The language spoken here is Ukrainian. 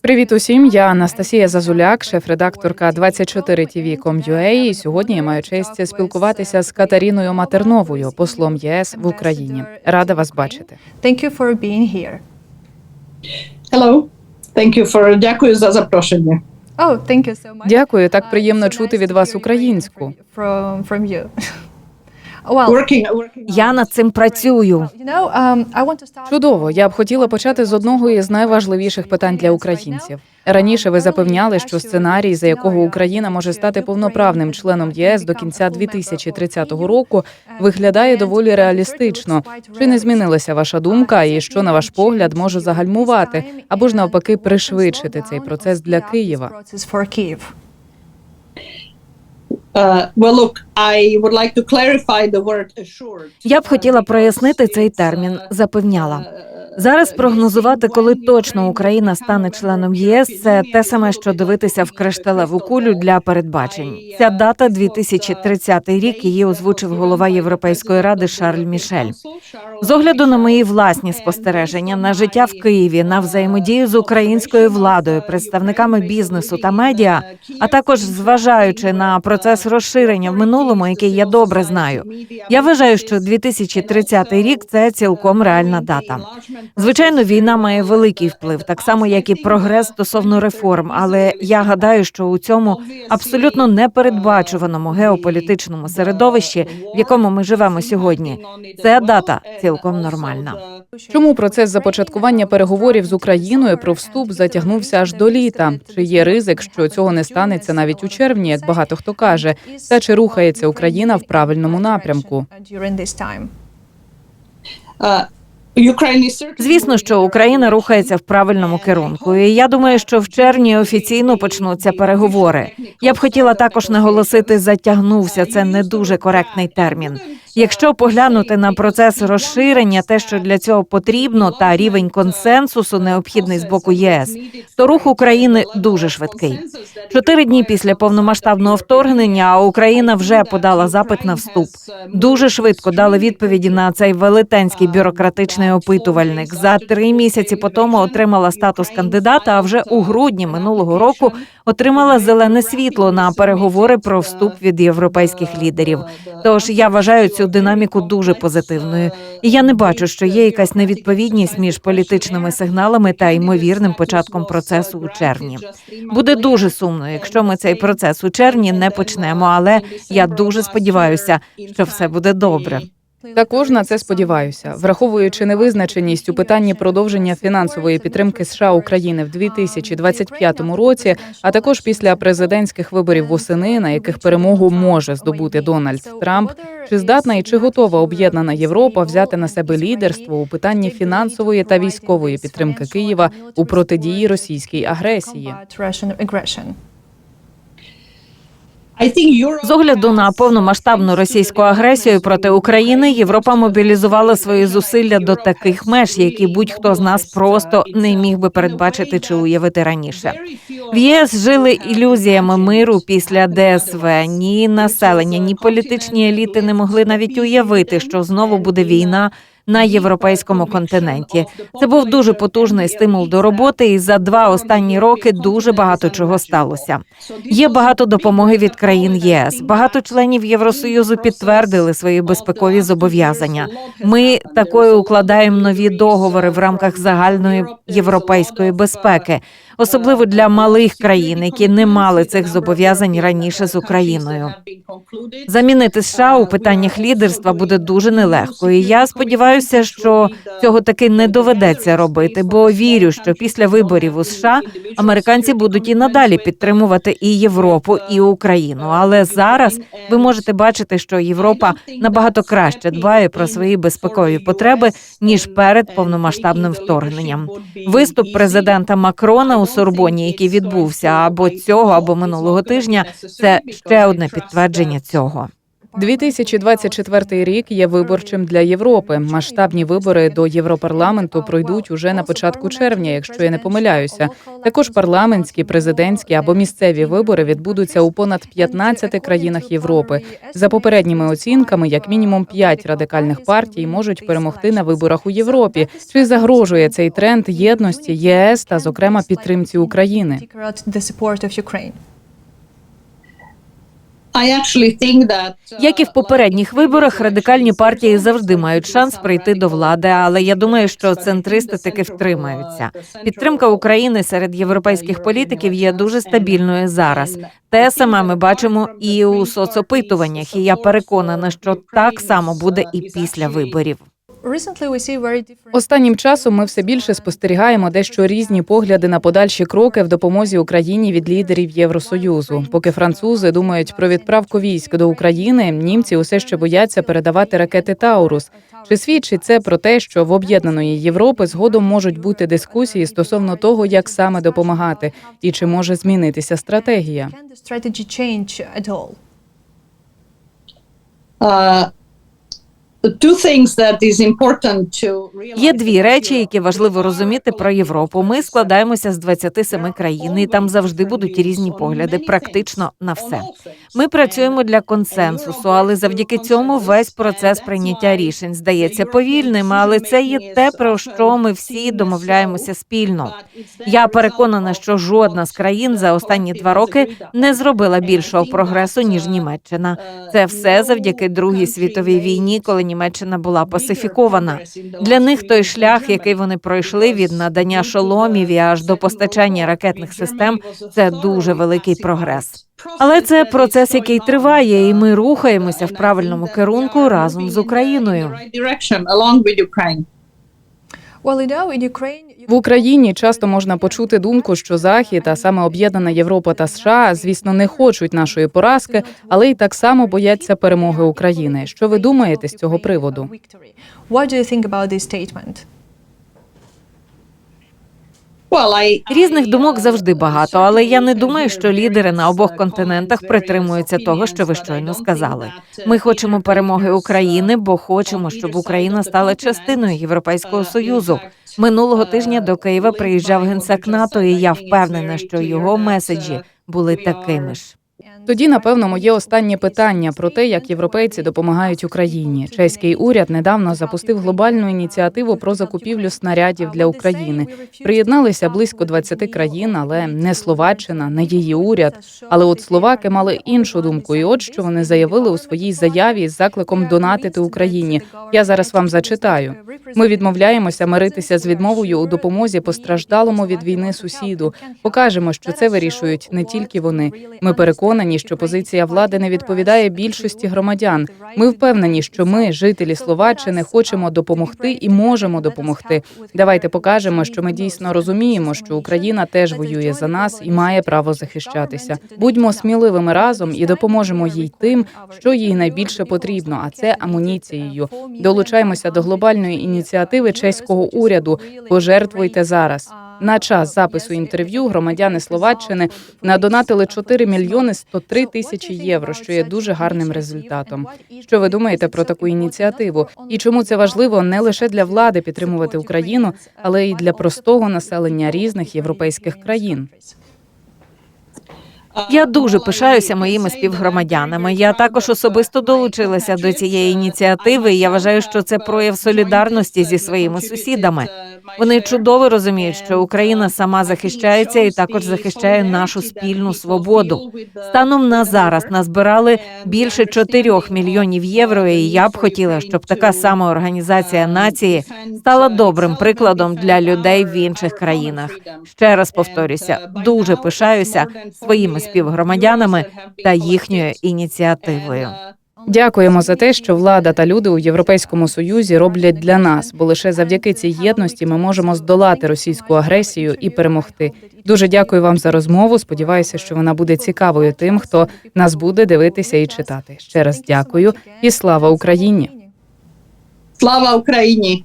Привіт усім. Я Анастасія Зазуляк, шеф-редакторка 24tv.com.ua, І сьогодні я маю честь спілкуватися з Катеріною Матерновою, послом ЄС в Україні. Рада вас бачити. Thank you for being here. Hello. Thank you for дякую за запрошення. Oh, thank you so much. Дякую, так Uh, приємно чути від вас українську. From, from you. Well, Working, working Я над цим працюю. um, Чудово. Я б хотіла почати з одного із найважливіших питань для українців. Раніше ви запевняли, що сценарій, за якого Україна може стати повноправним членом ЄС до кінця 2030 року, виглядає доволі реалістично. Чи не змінилася ваша думка, і що на ваш погляд може загальмувати або ж навпаки пришвидшити цей процес для Києва? Я б хотіла прояснити цей термін. Запевняла. Зараз прогнозувати, коли точно Україна стане членом ЄС, це те саме, що дивитися в кришталеву кулю для передбачень. Ця дата 2030 рік. Її озвучив голова Європейської ради Шарль Мішель. З огляду на мої власні спостереження на життя в Києві, на взаємодію з українською владою, представниками бізнесу та медіа, а також зважаючи на процес розширення в минулому, який я добре знаю. Я вважаю, що 2030 рік це цілком реальна дата. Звичайно, війна має великий вплив, так само як і прогрес стосовно реформ. Але я гадаю, що у цьому абсолютно непередбачуваному геополітичному середовищі, в якому ми живемо сьогодні, ця дата цілком нормальна. Чому процес започаткування переговорів з Україною про вступ затягнувся аж до літа? Чи є ризик, що цього не станеться навіть у червні, як багато хто каже? Та чи рухається Україна в правильному напрямку? Звісно, що Україна рухається в правильному керунку, і я думаю, що в червні офіційно почнуться переговори. Я б хотіла також наголосити, затягнувся. Це не дуже коректний термін. Якщо поглянути на процес розширення, те, що для цього потрібно, та рівень консенсусу необхідний з боку ЄС, то рух України дуже швидкий. Чотири дні після повномасштабного вторгнення Україна вже подала запит на вступ. Дуже швидко дали відповіді на цей велетенський бюрократичний опитувальник. За три місяці по тому отримала статус кандидата. А вже у грудні минулого року отримала зелене світло на переговори про вступ від європейських лідерів. Тож я вважаю цю динаміку дуже позитивною. І я не бачу, що є якась невідповідність між політичними сигналами та ймовірним початком процесу у червні. Буде дуже сумно, якщо ми цей процес у червні не почнемо. Але я дуже сподіваюся, що все буде добре. Також на це сподіваюся, враховуючи невизначеність у питанні продовження фінансової підтримки США України в 2025 році, а також після президентських виборів восени, на яких перемогу може здобути Дональд Трамп. Чи здатна і чи готова об'єднана Європа взяти на себе лідерство у питанні фінансової та військової підтримки Києва у протидії російській агресії? З огляду на повномасштабну російську агресію проти України Європа мобілізувала свої зусилля до таких меж, які будь-хто з нас просто не міг би передбачити чи уявити раніше. В ЄС жили ілюзіями миру після ДСВ. Ні населення, ні політичні еліти не могли навіть уявити, що знову буде війна. На європейському континенті це був дуже потужний стимул до роботи, і за два останні роки дуже багато чого сталося. Є багато допомоги від країн ЄС. Багато членів Євросоюзу підтвердили свої безпекові зобов'язання. Ми такою укладаємо нові договори в рамках загальної європейської безпеки, особливо для малих країн, які не мали цих зобов'язань раніше з Україною. Замінити США у питаннях лідерства буде дуже нелегко. І я сподіваюся, що цього таки не доведеться робити, бо вірю, що після виборів у США американці будуть і надалі підтримувати і Європу, і Україну. Але зараз ви можете бачити, що Європа набагато краще дбає про свої безпекові потреби ніж перед повномасштабним вторгненням. Виступ президента Макрона у Сорбоні, який відбувся або цього, або минулого тижня, це ще одне підтвердження цього. 2024 рік є виборчим для Європи. Масштабні вибори до Європарламенту пройдуть уже на початку червня, якщо я не помиляюся. Також парламентські, президентські або місцеві вибори відбудуться у понад 15 країнах Європи. За попередніми оцінками, як мінімум 5 радикальних партій можуть перемогти на виборах у Європі. Чи загрожує цей тренд єдності ЄС та, зокрема, підтримці України? Як і в попередніх виборах, радикальні партії завжди мають шанс прийти до влади, але я думаю, що центристи таки втримаються. Підтримка України серед європейських політиків є дуже стабільною зараз. Те саме ми бачимо і у соцопитуваннях, і я переконана, що так само буде і після виборів. Recently we see very different Останнім часом ми все більше спостерігаємо дещо різні погляди на подальші кроки в допомозі Україні від лідерів Євросоюзу. Поки французи думають про відправку військ до України, німці усе ще бояться передавати ракети Таурус. Чи свідчить це про те, що в об'єднаної Європи згодом можуть бути дискусії стосовно того, як саме допомагати, і чи може змінитися стратегія? Uh, Є дві речі, які важливо розуміти про Європу. Ми складаємося з 27 країн, і там завжди будуть різні погляди, практично на все. Ми працюємо для консенсусу, але завдяки цьому весь процес прийняття рішень здається повільним. Але це є те, про що ми всі домовляємося спільно. Я переконана, що жодна з країн за останні два роки не зробила більшого прогресу ніж Німеччина. Це все завдяки Другій світовій війні, коли Німеччина була пасифікована. Для них той шлях, який вони пройшли від надання шоломів і аж до постачання ракетних систем, це дуже великий прогрес. Але це процес, який триває, і ми рухаємося в правильному керунку разом з Україною. В Україні часто можна почути думку, що Захід, а саме об'єднана Європа та США, звісно, не хочуть нашої поразки, але й так само бояться перемоги України. Що ви думаєте з цього приводу? Різних думок завжди багато, але я не думаю, що лідери на обох континентах притримуються того, що ви щойно сказали. Ми хочемо перемоги України, бо хочемо, щоб Україна стала частиною Європейського союзу. Минулого тижня до Києва приїжджав генсек НАТО, і я впевнена, що його меседжі були такими ж. Тоді, напевно, моє останнє питання про те, як європейці допомагають Україні. Чеський уряд недавно запустив глобальну ініціативу про закупівлю снарядів для України. Приєдналися близько 20 країн, але не Словаччина, не її уряд. Але от словаки мали іншу думку, і от що вони заявили у своїй заяві з закликом донатити Україні. Я зараз вам зачитаю. Ми відмовляємося миритися з відмовою у допомозі постраждалому від війни сусіду. Покажемо, що це вирішують не тільки вони. Ми переконані, що позиція влади не відповідає більшості громадян. Ми впевнені, що ми, жителі Словаччини, хочемо допомогти і можемо допомогти. Давайте покажемо, що ми дійсно розуміємо, що Україна теж воює за нас і має право захищатися. Будьмо сміливими разом і допоможемо їй тим, що їй найбільше потрібно, а це амуніцією. Долучаємося до глобальної ініціативи чеського уряду. Пожертвуйте зараз. На час запису інтерв'ю громадяни Словаччини надонатили 4 мільйони 103 тисячі євро, що є дуже гарним результатом. Що ви думаєте про таку ініціативу? І чому це важливо не лише для влади підтримувати Україну, але й для простого населення різних європейських країн? Я дуже пишаюся моїми співгромадянами. Я також особисто долучилася до цієї ініціативи. і Я вважаю, що це прояв солідарності зі своїми сусідами. Вони чудово розуміють, що Україна сама захищається і також захищає нашу спільну свободу. Станом на зараз назбирали більше 4 мільйонів євро. І я б хотіла, щоб така сама організація нації стала добрим прикладом для людей в інших країнах. Ще раз повторюся, дуже пишаюся своїми співгромадянами та їхньою ініціативою. Дякуємо за те, що влада та люди у Європейському Союзі роблять для нас, бо лише завдяки цій єдності ми можемо здолати російську агресію і перемогти. Дуже дякую вам за розмову. Сподіваюся, що вона буде цікавою тим, хто нас буде дивитися і читати. Ще раз дякую і слава Україні. Слава Україні!